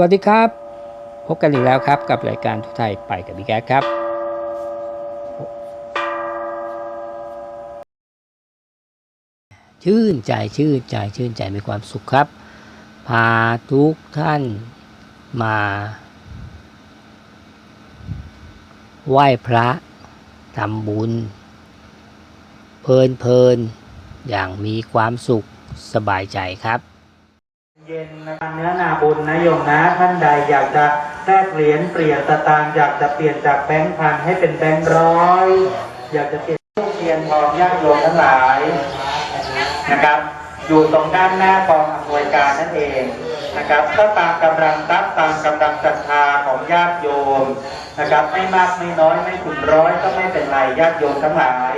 วัสดีครับ พบกันอีกแล้วครับกับรายการทุกไทยไปกับพี่แก๊สครับ ชื่นใจชื่นใจชื่นใจมีความสุขครับ พาทุกท่านมา ไหว้พระทำบุญ เพลินเพลินอย่างมีความสุขสบายใจครับ เย็นนะเนื้อนาบุญนะโยมนะ ท่านใดอยากจะแลกเหรียญเปลี่ยนสตางค์อยากจะเปลี่ยนจากแบงค์พันให้เป็นแบงค์ร้อยอยากจะเปลี่ยนทูกเทียนทองญาติโยมทั้งหลายนะครับ อยู่ตรงด้านหน้ากองอำนวยการนั่นเองนะครับก็ตามกำลังทรัพย์ตามกำลังศรัทธาของญาติโยมนะครับ ไม่มากไม่น้อยไม่ถึงร้อยก็ไม่เป็นไรญาติโยมทั้งหลาย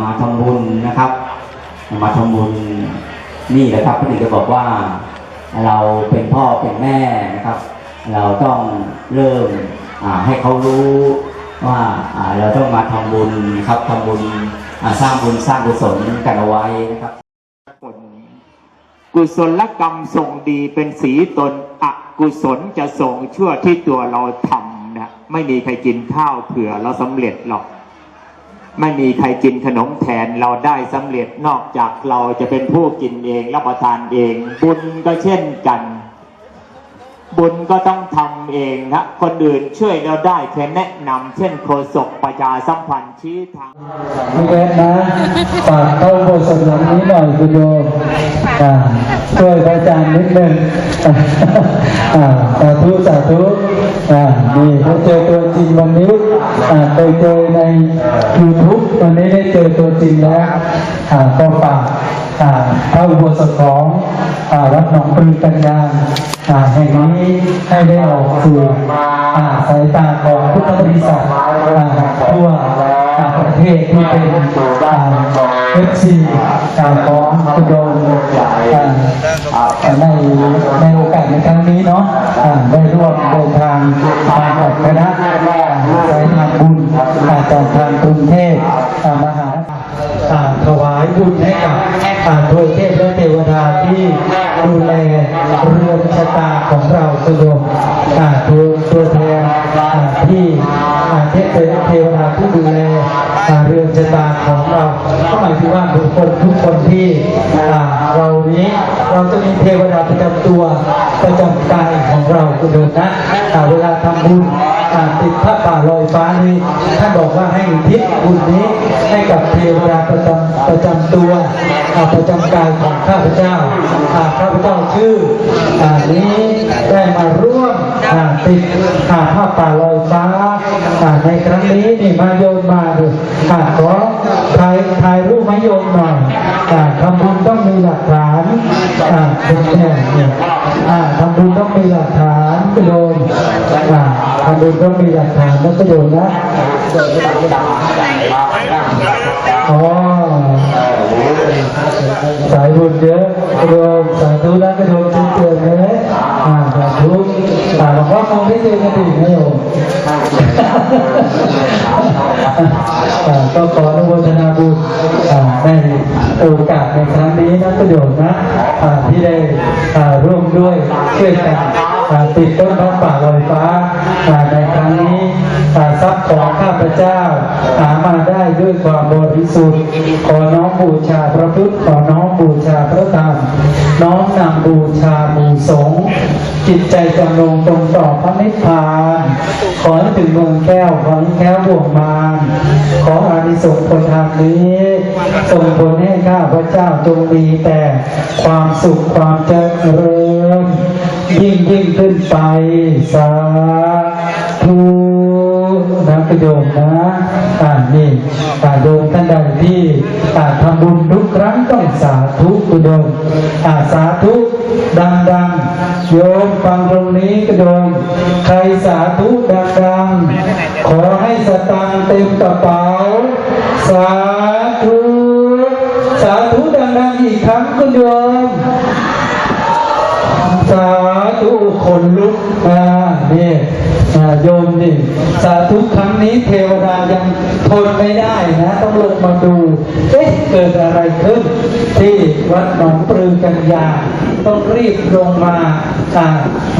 มาทำบุญนะครับ มาทำบุญ นี่แหละครับพระเดชจะบอกว่าเราเป็นพ่อเป็นแม่นะครับ เราต้องเริ่มให้เขารู้ว่าเราต้องมาทำบุญครับทำบุญสร้างบุญสร้างกุศลกันเอาไว้นะครับผลกุศลกรรมส่งดีเป็นสีตนอกุศลจะส่งชั่วที่ตัวเราทำนะไม่มีใครกินข้าวเผื่อเราสำเร็จหรอก ไม่มีใครกินขนมแทนเราได้สำเร็จนอกจากเราจะเป็นผู้กินเองรับประทานเอง บุญก็เช่นกัน บุญก็ต้องทำเองนะคนอื่นช่วยเราได้แค่แนะนำเช่นโฆษกประชาสัมพันธ์ชี้ทางพี่เวสนะฝากเข้าโบสถ์หลังนี้หน่อยคุณโยช่วยพระอาจารย์นิดนึงอ่าสาธุสาธุ อ่านี่ได้เจอตัวจริงวันนี้อ่าเคยเจอใน YouTube วันนี้ได้เจอตัวจริงแล้วอ่าก็ฝากอ่าพระอุโบสถของอ่าวัดหนองปลือกันยางอ่าแห่งนี้ให้ได้ออกสู่อ่าสายตาของพุทธบริษัทอ่าทั่วต่าประเทศที่เป็นอ่าเอฟซีการของคุณโดมอ่าในในโอกาสในครั้งนี้เนาะอ่าได้ร่วมเดินทางมากับคณะสายทางบุญ อ่ากทางกรุงเทพอ่ามหาอ่าถวายบุญให้กับอ่าทวยเทพและเทวดาที่ดูแลเรือนชะตาของเราคุณโดมอ่าตัวตัวแทนอ่าที่อาเทพเทวดาที่ดูแลเรือนชะตาของเราก็หมายถึงว่าบุคคลทุกคนที่เรานี้เราจะมีเทวดาประจำตัวประจำกายของเราคุณโดมนะอ่เวลาทำบุญ ติดพระป่าลอยฟ้านี้ท่านบอกว่าให้ทิศบุญนี้ให้กับเทวดาประจำประจำตัวประจำกายของข้าพเจ้าอ่าข้าพเจ้า ชื่ออ่านี้ได้มาร่วมติดอ่าผ้าป่าลอยฟ้าในครั้งนี้นี่มาโยนมาดูอ่าขอถ่ายถ่ายรูปมาโยนหน่อยอ่าทำบุญต้องมีหลักฐานเนี่ยเนี่ยทำบุญต้องมีหลักฐานก็โยนทำบุญต้องมีหลักฐานแล้วก็โยนนะอ๋อสายบุญเยอะ โยมสาธุแล้วก็โยมชิ้นเตือนเลยอ่าสาธุอ่าหลวงพ่อมองได้เจอกระดิ่งนะโยมอ่าก็ขออนุโมทนาบุญอ่าในโอกาสในครั้งนี้นะประโยชน์นะอ่าที่ได้อ่าร่วมด้วยช่วยกัน ติดต้นพระป่าลอยฟ้าอ่าในครั้งนี้อ่าทรัพย์ของข้าพเจ้า หามาได้ด้วยความบริสุทธิ์ ขอน้อมบูชาพระพุทธขอน้อมบูชาพระธรรมน้อมนำบูชาบูสงจิตใจจำลงตรงต่อพระนิพพาน ขอให้ถึงเมืองแก้วขอให้แก้วบวงมารขออานิสงส์ผลทางนี้ส่งผลให้ข้าพเจ้าจงมีแต่ความสุขความเจริญ ยิ่งยิ่งขึ้นไป สาธุนะประโยมนะอ่านี่อ่าโยมท่านใดที่อ่าทำบุญทุกครั้งต้องสาธุกุโยมอ่าสาธุดังๆ โยมฟังตรงนี้กุโยมใครสาธุดังๆ ขอให้สตังเต็มกระเป๋า สาธุ สาธุดังๆอีกครั้งกุโยมสา ธุคนลุกอ่านี่อ่าโยมนี่สาธุค นี้เทวดายังทนไม่ได้นะ ต้องลงมาดู เอ๊ะ เกิดอะไรขึ้น ที่วัดหนองปลือกันยา ต้องรีบลงมาอ่า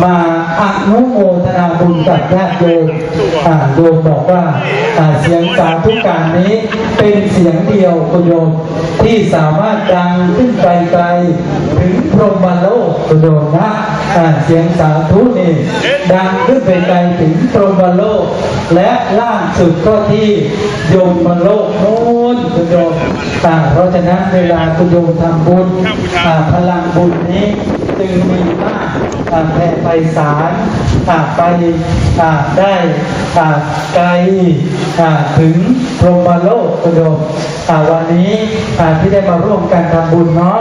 มาอนุโมทนาบุญกับญาติโยมอ่าโยมบอกว่าอ่าเสียงสาธุการนี้เป็นเสียงเดียวคุณโยมที่สามารถดังขึ้นไกลๆถึงพรหมโลกคุณโยมนะอ่าเสียงสาธุนี่ดังขึ้นไปไกลถึงพรหมโลกและล่างสุดก็ที่โยมโลกโน้นคุณโยมอ่าเพราะฉะนั้นเวลาคุณโยมทำบุญพลังบุญนี้จึงมีมากอ่าแผ่ไปสารไปได้ไกลถึงพรหมโลกคุณโยมวันนี้ที่ได้มาร่วมกันทำบุญเนาะ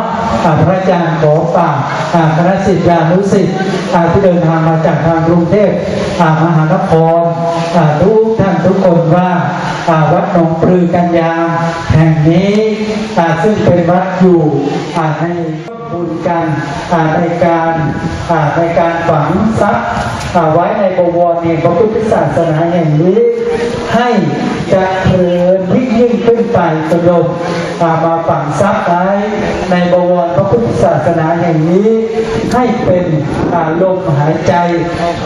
พระอาจารย์ขอฝากคณะศิษยานุศิษย์ที่เดินทางมาจากทางกรุงเทพมหานครทุก ทุกคนว่าอาวัดหนองปลือกันยาแห่งนี้ซึ่งเป็นวัดอยู่อ่าในบุญกันอ่าในการในการฝังทรัพย์ไว้ในบวรเนี่ยพระพุทธศาสนาแห่งนี้ ให้จะเริญยิ่งยิ่งขึ้นไปกระดมามาฝังทรัพย์ไว้ในบวรพระ ศาสนาแห่งนี้ให้เป็นลมหายใจ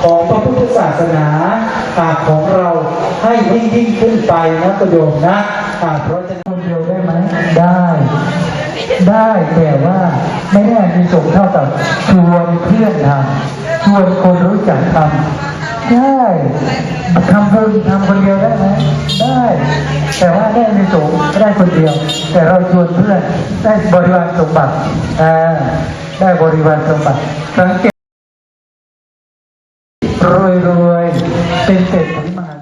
ของพระพุทธศาสนาของเราให้ยิ่งยิ่งขึ้นไปนะกระโยมนะเพราะฉะคนเดียวได้ไหมได้ ได้แต่ว่าไม่ได้มีส่งส์เท่ากับชวนเพื่อนทำชวนคนรู้จักทำ ได้ทำคนทำคนเดียวได้ไหมได้ แต่ว่าได้ในสูงส์ได้คนเดียว แต่เราชวนเพื่อนได้บริวารสมบัติอ่าได้บริวารสมบัติสังเกตรวยรวยเป็นเศรษฐีมหา